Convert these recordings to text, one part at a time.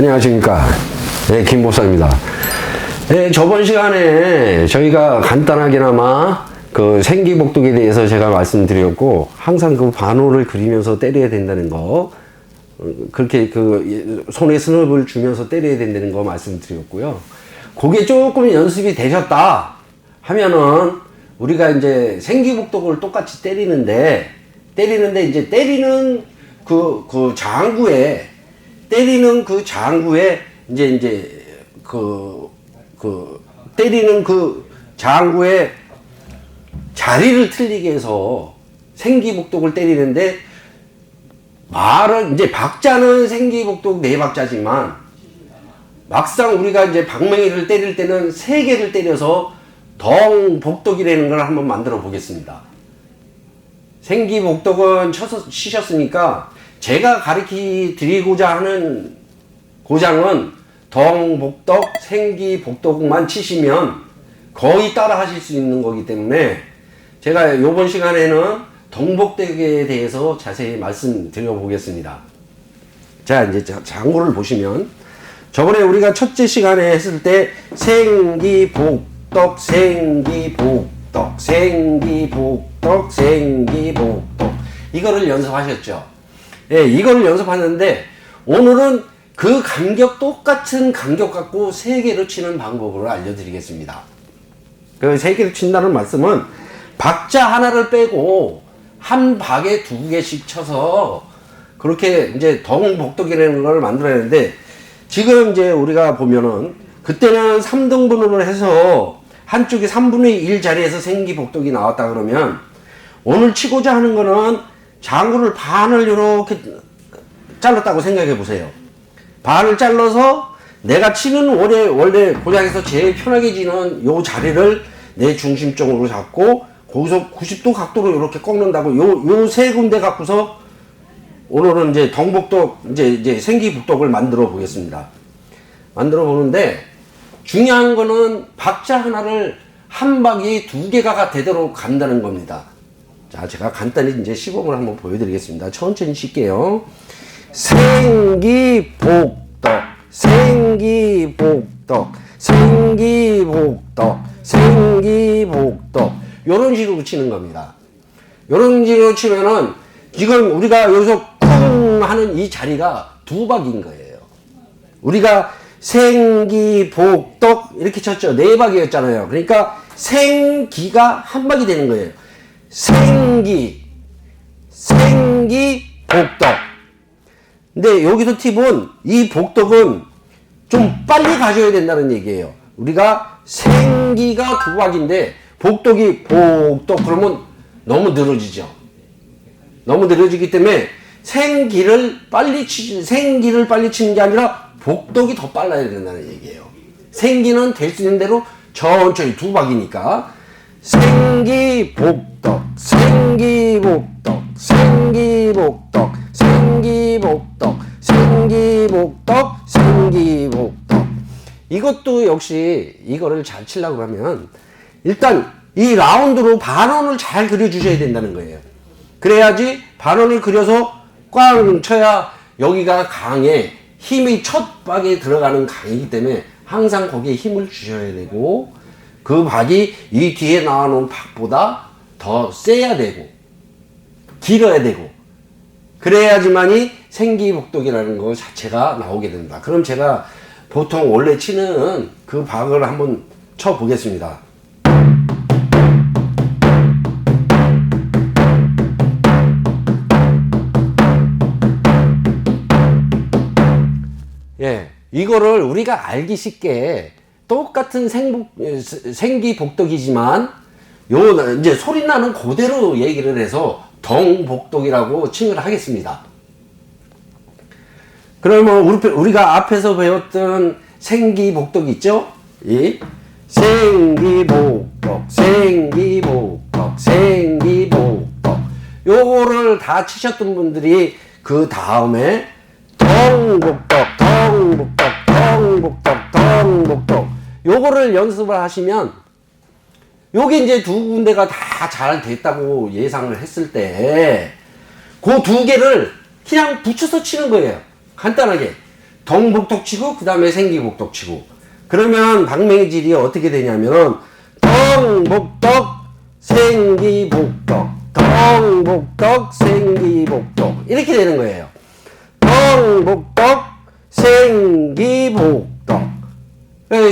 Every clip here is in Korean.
안녕하십니까. 네, 김보사입니다. 네, 저번 시간에 저희가 간단하게나마 그 생기복독에 대해서 제가 말씀드렸고, 항상 그 반호를 그리면서 때려야 된다는 거, 어, 그렇게 그 손에 스냅을 주면서 때려야 된다는 거 말씀드렸고요. 그게 조금 연습이 되셨다 하면은 우리가 이제 생기복독을 똑같이 때리는데, 때리는데 이제 때리는 그, 그 장구에, 때리는 그 장구에 이제 이제 그, 그 때리는 그 장구에 자리를 틀리게 해서 생기복독을 때리는데 말은 이제 박자는 생기복독 네 박자지만 막상 우리가 이제 박맹이를 때릴 때는 세 개를 때려서 덩복독이라는 걸 한번 만들어 보겠습니다. 생기복독은 쳐서 치셨으니까 제가 가르치 드리고자 하는 고장은 덩복덕, 생기 복덕만 치시면 거의 따라 하실 수 있는 거기 때문에 제가 요번 시간에는 덩복덕에 대해서 자세히 말씀드려 보겠습니다. 자, 이제 자- 장구를 보시면 저번에 우리가 첫째 시간에 했을 때 생기 복덕, 생기 복덕, 생기 복덕, 생기 복덕 이거를 연습하셨죠? 예, 이거를 연습하는데 오늘은 그 간격 똑같은 간격 갖고 세 개로 치는 방법을 알려드리겠습니다. 그 세 개로 친다는 말씀은 박자 하나를 빼고 한 박에 두 개씩 쳐서 그렇게 이제 덩복덕이라는 걸 만들어내는데 지금 이제 우리가 보면은 그때는 3등분으로 해서 한쪽이 3분의 1 자리에서 생기복덕이 나왔다 그러면 오늘 치고자 하는 거는 장구를 반을 이렇게 잘랐다고 생각해 보세요. 반을 잘라서 내가 치는 원래 원래 고장에서 제일 편하게 지는 요 자리를 내 중심적으로 잡고 거기서 90도 각도로 이렇게 꺾는다고 요 요 세 군데 갖고서 오늘은 이제 덩복덕 이제 이제 생기복덕을 만들어 보겠습니다. 만들어 보는데 중요한 거는 박자 하나를 한 박이 두 개가 되도록 간다는 겁니다. 자, 제가 간단히 이제 시범을 한번 보여드리겠습니다. 천천히 칠게요. 생기복덕, 생기복덕, 생기복덕, 생기복덕. 요런 식으로 치는 겁니다. 요런 식으로 치면은 지금 우리가 여기서 쿵 하는 이 자리가 두 박인 거예요. 우리가 생기복덕 이렇게 쳤죠. 네 박이었잖아요. 그러니까 생기가 한 박이 되는 거예요. 생기, 생기, 복덕. 근데 여기서 팁은 이 복덕은 좀 빨리 가셔야 된다는 얘기예요. 우리가 생기가 두 박인데 복덕이 복덕 그러면 너무 늘어지죠. 너무 늘어지기 때문에 생기를 빨리 치 생기를 빨리 치는 게 아니라 복덕이 더 빨라야 된다는 얘기예요. 생기는 될 수 있는 대로 천천히 두 박이니까 생기복덕, 생기복덕, 생기복덕, 생기복덕, 생기복덕, 생기복덕. 이것도 역시 이거를 잘 치려고 그러면 일단 이 라운드로 반원을 잘 그려주셔야 된다는 거예요. 그래야지 반원을 그려서 꽝 쳐야 여기가 강에 힘이 첫 박에 들어가는 강이기 때문에 항상 거기에 힘을 주셔야 되고 그 박이 이 뒤에 나와놓은 박보다 더 세야 되고 길어야 되고 그래야지만이 생기복독이라는 것 자체가 나오게 된다. 그럼 제가 보통 원래 치는 그 박을 한번 쳐 보겠습니다. 예, 이거를 우리가 알기 쉽게 똑같은 생복, 생기복독이지만 요 이제 소리 나는 그대로 얘기를 해서 덩복독이라고 칭을 하겠습니다. 그러면 우리, 우리가 앞에서 배웠던 생기복독 있죠? 이 생기복독, 생기복독, 생기복독. 요거를 다 치셨던 분들이 그 다음에 덩복덕, 덩복덕, 덩복덕, 덩복덕. 요거를 연습을 하시면 요게 이제 두 군데가 다 잘 됐다고 예상을 했을 때 그 두 개를 그냥 붙여서 치는 거예요. 간단하게. 덩복덕 치고 그 다음에 생기복덕 치고 그러면 방맹이질이 어떻게 되냐면 덩복덕 생기복덕 덩복덕 생기복덕 이렇게 되는 거예요. 덩복덕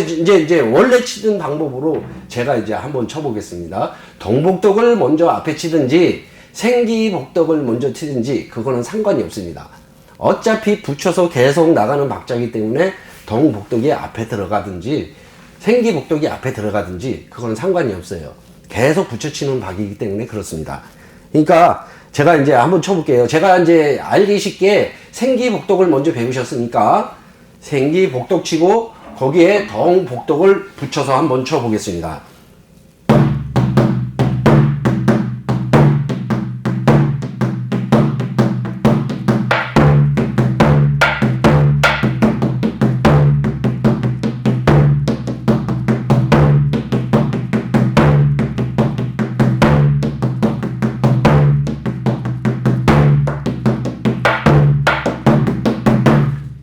이제 이제 원래 치던 방법으로 제가 이제 한번 쳐보겠습니다. 덩복덕을 먼저 앞에 치든지 생기복덕을 먼저 치든지 그거는 상관이 없습니다. 어차피 붙여서 계속 나가는 박자이기 때문에 덩복덕이 앞에 들어가든지 생기복덕이 앞에 들어가든지 그거는 상관이 없어요. 계속 붙여치는 박이기 때문에 그렇습니다. 그러니까 제가 이제 한번 쳐볼게요. 제가 이제 알기 쉽게 생기복덕을 먼저 배우셨으니까 생기복덕 치고 거기에 덩복덕을 붙여서 한번 쳐보겠습니다.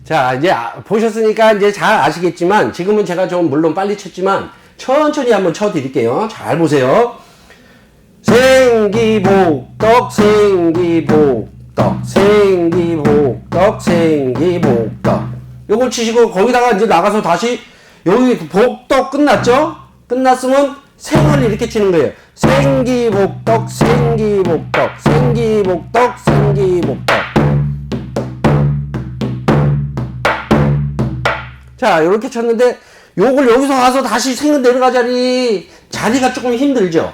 자, 이제 아- 보셨으니까 이제 잘 아시겠지만 지금은 제가 좀 물론 빨리 쳤지만 천천히 한번 쳐 드릴게요. 잘 보세요. 생기복덕 생기복덕 생기복덕 생기복덕 요걸 치시고 거기다가 이제 나가서 다시 여기 복덕 끝났죠? 끝났으면 생을 이렇게 치는 거예요. 생기복덕 생기복덕 생기복덕 생기복덕 자, 이렇게 쳤는데 요걸 여기서 가서 다시 생은 내려가자니 자리가 조금 힘들죠.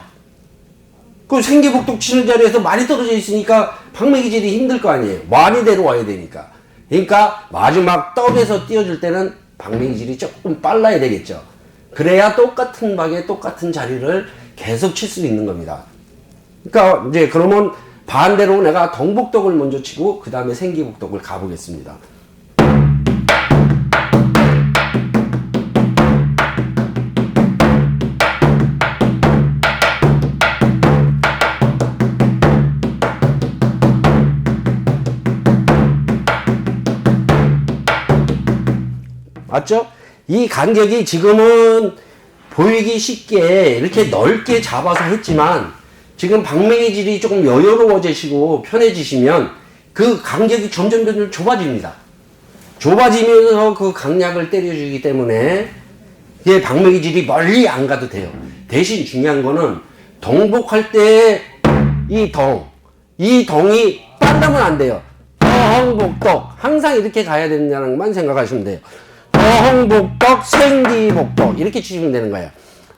그 생기복독 치는 자리에서 많이 떨어져 있으니까 방매기질이 힘들 거 아니에요. 많이 내려와야 되니까. 그러니까 마지막 떡에서 띄워줄 때는 방매기질이 조금 빨라야 되겠죠. 그래야 똑같은 방에 똑같은 자리를 계속 칠 수 있는 겁니다. 그러니까 이제 그러면 반대로 내가 덩복덕을 먼저 치고 그 다음에 생기복덕을 가보겠습니다. 맞죠? 이 간격이 지금은 보이기 쉽게 이렇게 넓게 잡아서 했지만 지금 방맹의 질이 조금 여유로워지시고 편해지시면 그 간격이 점점 점점 좁아집니다. 좁아지면서 그 강약을 때려주기 때문에 이게 방맹의 질이 멀리 안 가도 돼요. 대신 중요한 거는 덩복할 때 이 덩, 이 덩이 빨라면 안 돼요. 덩복덕 항상 이렇게 가야 된다는 것만 생각하시면 돼요. 덩복덕 생기복덕 이렇게 치시면 되는 거예요.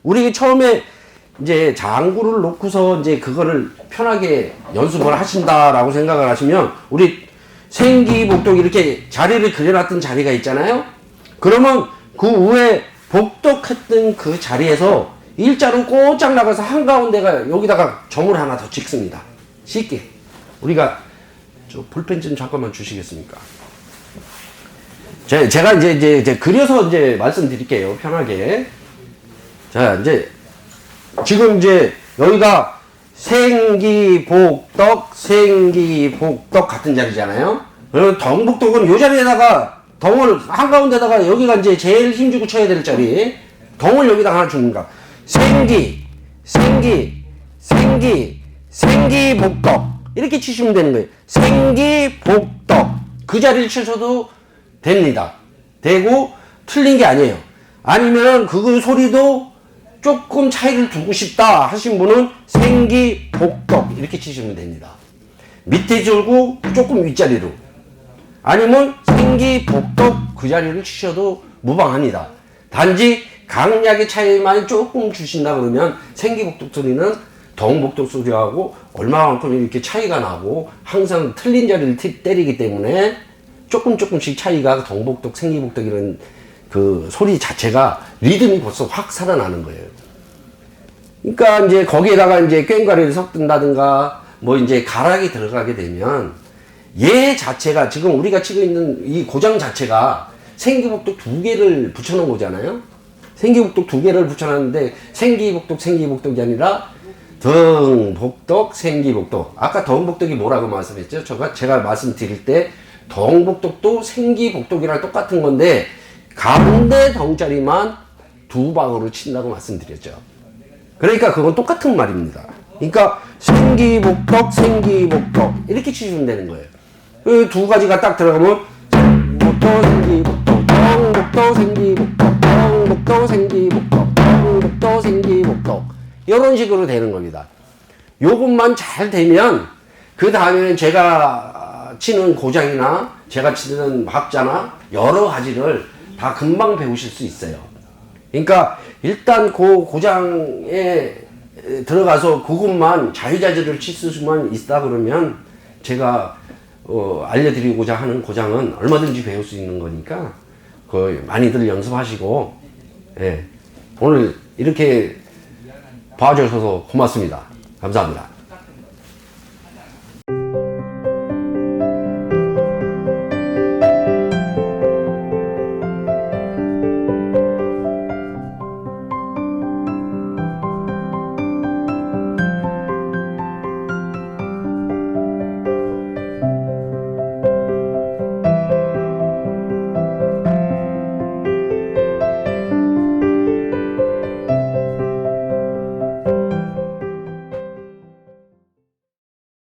우리 처음에 이제 장구를 놓고서 이제 그거를 편하게 연습을 하신다라고 생각을 하시면 우리 생기복덕 이렇게 자리를 그려놨던 자리가 있잖아요. 그러면 그 위에 복덕했던 그 자리에서 일자로 꼬짝 나가서 한가운데가 여기다가 점을 하나 더 찍습니다. 쉽게. 우리가 저 볼펜 좀 잠깐만 주시겠습니까? 제, 제가 이제, 이제, 이제 그려서 이제 말씀드릴게요. 편하게. 자, 이제, 지금 이제 여기가 생기복덕, 생기복덕 같은 자리잖아요. 그러면 덩복덕은 요 자리에다가 덩을 한가운데다가 여기가 이제 제일 힘주고 쳐야 될 자리. 덩을 여기다 하나 줍니다. 생기, 생기, 생기, 생기복덕. 이렇게 치시면 되는 거예요. 생기복덕. 그 자리를 치셔도 됩니다. 되고 틀린 게 아니에요. 아니면 그 소리도 조금 차이를 두고 싶다 하신 분은 생기 복덕 이렇게 치시면 됩니다. 밑에 줄고 조금 윗자리로 아니면 생기 복덕 그 자리를 치셔도 무방합니다. 단지 강약의 차이만 조금 주신다 그러면 생기 복덕 소리는 덩복덕 소리하고 얼마만큼 이렇게 차이가 나고 항상 틀린 자리를 티- 때리기 때문에 조금 조금씩 차이가 덩복덕 생기복덕 이런 그 소리 자체가 리듬이 벌써 확 살아나는 거예요. 그러니까 이제 거기에다가 이제 꽹과리를 섞든다든가 뭐 이제 가락이 들어가게 되면 얘 자체가 지금 우리가 치고 있는 이 고장 자체가 생기복덕 두 개를 붙여놓은 거잖아요. 생기복덕 두 개를 붙여놨는데 생기복덕 생기복덕이 아니라 덩복덕 생기복덕 아까 덩복덕이 뭐라고 말씀했죠? 제가 말씀드릴 때 덩복독도 생기복독이랑 똑같은 건데 가운데 덩자리만 두 방으로 친다고 말씀드렸죠. 그러니까 그건 똑같은 말입니다. 그러니까 생기복덕, 생기복덕 이렇게 치시면 되는 거예요. 그 두 가지가 딱 들어가면 복도 생기복덕, 덩복도 생기복덕, 덩복도 생기복덕, 덩복도 생기복덕 이런 식으로 되는 겁니다. 요것만 잘 되면 그 다음에는 제가 치는 고장이나 제가 치는 박자나 여러 가지를 다 금방 배우실 수 있어요. 그러니까 일단 그 고장에 들어가서 그것만 자유자재를 칠 수만 있다 그러면 제가 어, 알려드리고자 하는 고장은 얼마든지 배울 수 있는 거니까 그 많이들 연습하시고 예. 오늘 이렇게 봐주셔서 고맙습니다. 감사합니다.